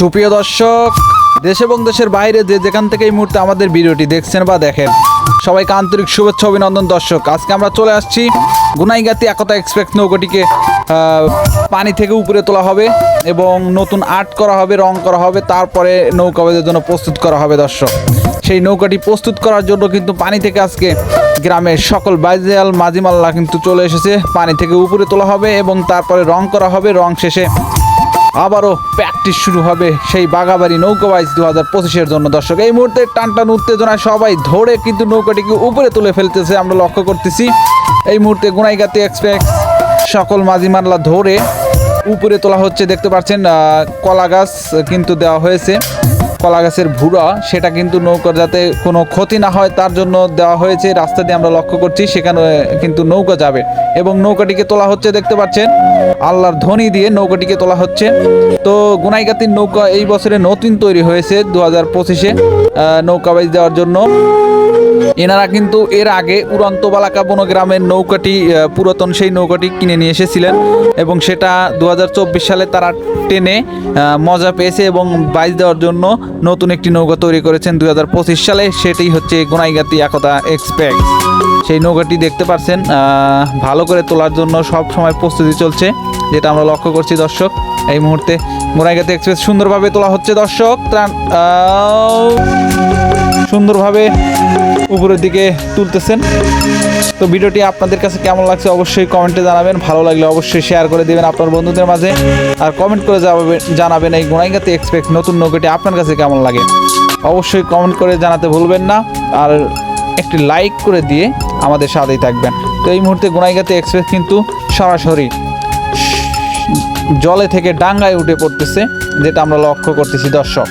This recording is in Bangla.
সুপ্রিয় দর্শক, দেশ এবং দেশের বাইরে যে যেখান থেকে এই মুহূর্তে আমাদের ভিডিওটি দেখছেন বা দেখেন, সবাইকে আন্তরিক শুভেচ্ছা, অভিনন্দন দর্শক। আজকে আমরা চলে আসছি গুনাইগাতি একতা এক্সপ্রেস নৌকাটিকে পানি থেকে উপরে তোলা হবে এবং নতুন আর্ট করা হবে, রং করা হবে, তারপরে নৌকাবাদের জন্য প্রস্তুত করা হবে দর্শক। সেই নৌকাটি প্রস্তুত করার জন্য কিন্তু পানি থেকে আজকে গ্রামের সকল বাইজাল মাঝিমাল্লা কিন্তু চলে এসেছে। পানি থেকে উপরে তোলা হবে এবং তারপরে রং করা হবে। রং শেষে আবারও প্র্যাকটিস শুরু হবে সেই বাঘাবাড়ি নৌকা বাইশ দু হাজার পঁচিশের জন্য। দর্শক, এই মুহূর্তে টান টান উত্তেজনায় সবাই ধরে কিন্তু নৌকাটিকে উপরে তুলে ফেলতেছে, আমরা লক্ষ্য করতেছি। এই মুহূর্তে গুনাইগাতি এক্সপ্রেস সকল মাঝি মারলা ধরে উপরে তোলা হচ্ছে, দেখতে পাচ্ছেন কলা গাছ কিন্তু দেওয়া হয়েছে। কলা গাছের ভুড়া, সেটা কিন্তু নৌকার যাতে কোনো ক্ষতি না হয়, তার জন্য দেওয়া হয়েছে, রাস্তা দিয়ে আমরা লক্ষ্য করছি, সেখানে কিন্তু নৌকা যাবে। এবং নৌকাটিকে তোলা হচ্ছে, দেখতে পাচ্ছেন, আল্লাহর ধ্বনি দিয়ে নৌকাটিকে তোলা হচ্ছে। তো গুনাইগাতির নৌকা এই বছরে নতুন তৈরি হয়েছে, দু হাজার পঁচিশে নৌকা বাইজ দেওয়ার জন্য। এনারা কিন্তু এর আগে উড়ন্ত বালাকা বনগ্রামের নৌকাটি পুরাতন সেই নৌকাটি কিনে নিয়ে এসেছিলেন এবং সেটা দু হাজার চব্বিশ সালে তারা টেনে মজা পেয়েছে এবং বাইজ দেওয়ার জন্য নতুন একটি নৌকা তৈরি করেছেন দু হাজার পঁচিশ সালে। সেটি হচ্ছে গোনাইগাতি একতা এক্সপ্রেস সেই নৌকাটি দেখতে পাচ্ছেন ভালো করে তোলার জন্য সব সময় প্রস্তুতি চলছে, যেটা আমরা লক্ষ্য করছি দর্শক। এই মুহূর্তে গোনাইগাতি এক্সপ্রেস সুন্দরভাবে তোলা হচ্ছে দর্শক। সুন্দরভাবে উপরের দিকে তুলতেছেন। তো ভিডিওটি আপনাদের কাছে কেমন লাগছে অবশ্যই কমেন্টে জানাবেন। ভালো লাগলে অবশ্যই শেয়ার করে দেবেন আপনার বন্ধুদের মাঝে। আর কমেন্ট করে জানাবেন এই গুণাইগাতি এক্সপেক্ট নতুন নৌকাটি আপনার কাছে কেমন লাগে। অবশ্যই কমেন্ট করে জানাতে ভুলবেন না। আর একটি লাইক করে দিয়ে আমাদের সাথেই থাকবেন। তো এই মুহূর্তে গুণাইগাতি এক্সপ্রেস কিন্তু সরাসরি জলে থেকে ডাঙ্গায় উঠে পড়তেছে, যেটা আমরা লক্ষ্য করতেছি দর্শক।